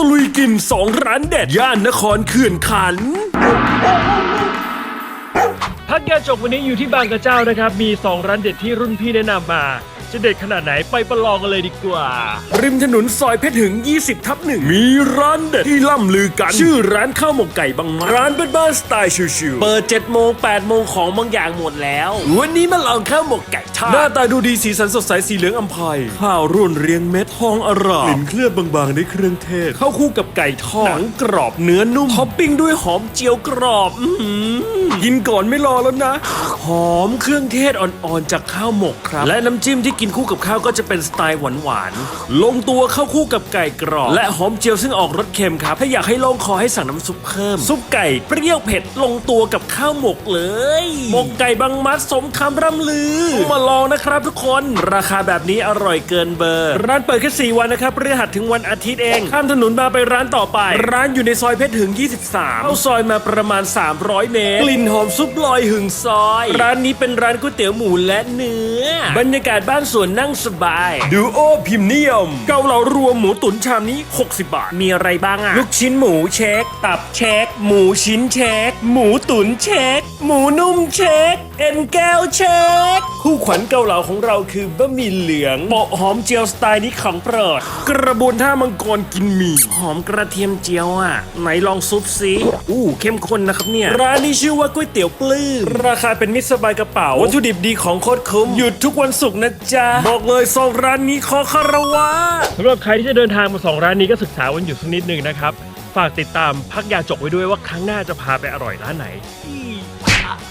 ตะลุยกิน2ร้านเด็ดย่านนครเขื่อนขัน พักยาจกวันนี้อยู่ที่บางกระเจ้านะครับ มี 2 ร้านเด็ดที่รุ่นพี่แนะนำมา จะเด็ดขนาดไหนไปประลองกันเลยดีกว่า ริมถนนซอยเพชรหึง 20 ทับหนึ่งมีร้านเด็ดที่ล่ำลือกัน ชื่อร้านข้าวหมกไก่บางมาร้านบ้านๆสไตล์ชิวๆเปิด7โมง8โมงของบางอย่างหมดแล้ว วันนี้มาลองข้าวหมกไก่ทอดหน้าตาดูดีสีสันสดใสสีเหลืองอำไพข้าวร่วนเรียงเม็ดทองอร่ามกลิ่นเคลือบบางๆด้วยเครื่องเทศเข้าคู่กับไก่ทอดหนังกรอบเนื้อนุ่มท็อปปิ้งด้วยหอมเจียวกรอบ อื้อหือ กินก่อนไม่รอแล้วนะ อมเครื่องเทศอ่อนๆ จากข้าวหมกครับ และน้ำจิ้มที่กินคู่กับข้าวก็จะเป็นสไตล์หวานๆ ลงตัวเข้าคู่กับไก่กรอบ และหอมเจียวซึ่งออกรสเค็มครับ ถ้าอยากให้ลงคอให้สั่งน้ำซุปเพิ่ม ซุปไก่เปรี้ยวเผ็ดลงตัวกับข้าวหมกเลยหมกไก่บางมัดสมคำร่ำลือมาลองนะครับทุกคน ราคาแบบนี้อร่อยเกินเบอร์ ร้านเปิดแค่4วันนะครับเรือหัดถึงวันอาทิตย์เองข้ามถนนมาไปร้านต่อไป ร้านอยู่ในซอยเพชรหึง 23เข้าซอยมาประมาณ 300 เมตรกลิ่นหอมซุปลอยหึงซอยร้านนี้เป็นร้านก๋วยเตี๋ยวหมูและเนื้อ บรรยากาศบ้านสวนนั่งสบาย ดูโอพิมพ์นิยม เกาเหลารวมหมูตุ๋นชามนี้ 60 บาท มีอะไรบ้างอะลูกชิ้นหมูเช็ค ตับเช็ค หมูชิ้นเช็ค หมูตุ๋นเช็ค หมูนุ่มเช็คเอ็นแก้วเช็คคู่ขวัญเกาเหลาของเราคือบะหมี่เหลืองโปะหอมเจียวสไตล์นี้ของโปรดกระบวนท่ามังกรกินหมี่หอมกระเทียมเจียวอะ ไหนลองซุปซิอู้เข้มข้นนะครับเนี่ยร้านนี้ชื่อว่าก๋วยเตี๋ยวปลื้มราคาเป็นมิตรสบายกระเป๋าวัตถุดิบดีของโคตรคุ้มหยุดทุกวันศุกร์นะจ๊ะบอกเลยสองร้านนี้ขอคารวะสำหรับใครที่จะเดินทางมาสองร้านนี้ก็ศึกษาวันหยุดสักนิดหนึ่งนะครับ ฝากติดตามพักยาจกไว้ด้วยว่าครั้งหน้าจะพาไปอร่อยร้านไหน あ。